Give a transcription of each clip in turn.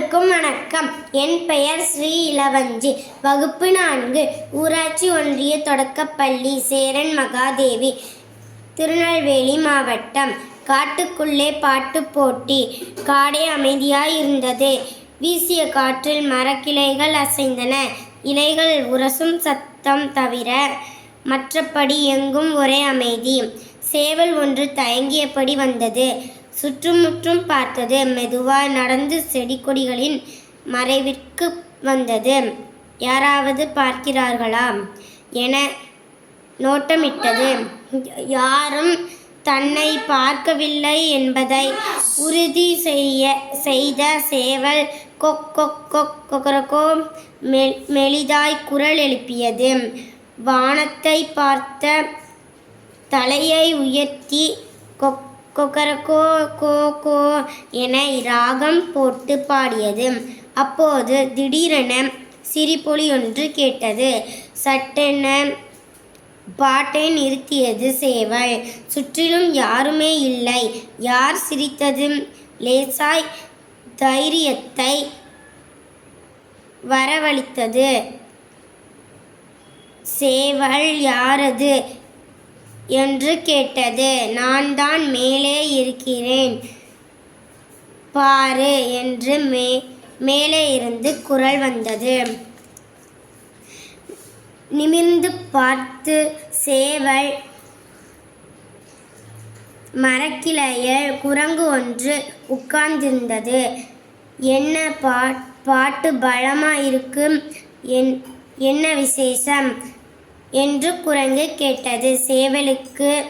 அனைவருக்கும் வணக்கம். என் பெயர் ஸ்ரீ இளவஞ்சி. வகுப்பு நான்கு ஊராட்சி ஒன்றிய தொடக்கப்பள்ளி சேரன் மகாதேவி திருநெல்வேலி மாவட்டம். காட்டுக்குள்ளே பாட்டு போட்டி. காடே அமைதியாய் இருந்தது. வீசிய காற்றில் மரக்கிளைகள் அசைந்தன. இலைகள் உரசும் சத்தம் தவிர மற்றபடி எங்கும் ஒரே அமைதி. சேவல் ஒன்று தயங்கியபடி வந்தது. சுற்றுமுற்றும் பார்த்தது. மெதுவாய் நடந்து செடி கொடிகளின் மறைவிற்கு வந்தது. யாராவது பார்க்கிறார்களா என நோட்டமிட்டது. யாரும் தன்னை பார்க்கவில்லை என்பதை உறுதி செய்ய செய்த சேவல் கொக் கொக் கொக் கொக்கரக்கோ மெலிதாய் குரல் எழுப்பியது. வானத்தை பார்த்த தலையை உயர்த்தி கொக் கொக்கரக்கோ கோ கோ என ராகம் போட்டு பாடியது. அப்போது திடீரென சிரிப்பொலி ஒன்று கேட்டது. சட்டென பாட்டை நிறுத்தியது சேவல். சுற்றிலும் யாருமே இல்லை. யார் சிரித்தது? லேசாய் தைரியத்தை வரவழைத்தது. சேவல் யாரது? என்று கேட்டது. நான் தான் மேலே இருக்கிறேன். பாரு என்று மே மேலே இருந்து குரல் வந்தது. நிமிர்ந்து பார்த்து சேவல் மரக்கிளையில் குரங்கு ஒன்று உட்கார்ந்திருந்தது. என்ன பா பாட்டு பலமா இருக்கும் என் என்ன விசேஷம்? என்று குரங்கு கேட்டது. சேவலுக்கு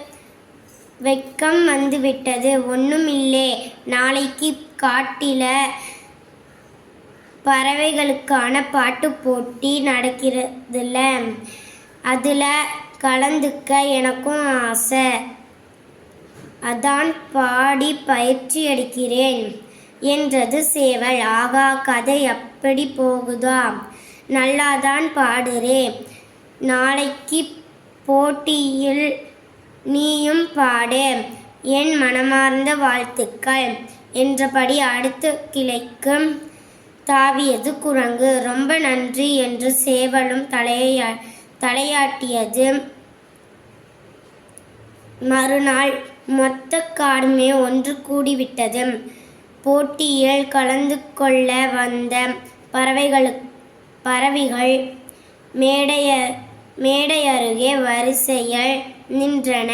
வெட்கம் வந்துவிட்டது. ஒன்றும் இல்லை நாளைக்கு காட்டில பறவைகளுக்கான பாட்டு போட்டி நடக்கிறதுல. அதில் கலந்துக்க எனக்கும் ஆசை. அதான் பாடி பயிற்சி அடிக்கிறேன் என்றது சேவல். ஆகா கதை எப்படி போகுதா நல்லாதான் பாடுறேன். நாளைக்கு போட்டியில் நீயும் பாடு. என் மனமார்ந்த வாழ்த்துக்கள். என்றபடி அடுத்த கிளைக்கு தாவியது குரங்கு. ரொம்ப நன்றி என்று சேவலும் தலையை தலையாட்டியது. மறுநாள் மொத்த காடுமே ஒன்று கூடிவிட்டது. போட்டியில் கலந்து கொள்ள வந்த பறவைகளு பறவைகள் மேடைய மேடை அருகே வரிசையில் நின்றன.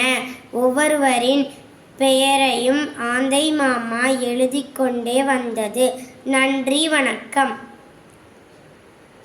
ஒவ்வொருவரின் பெயரையும் ஆந்தை மாமா எழுதி கொண்டே வந்தது. நன்றி வணக்கம்.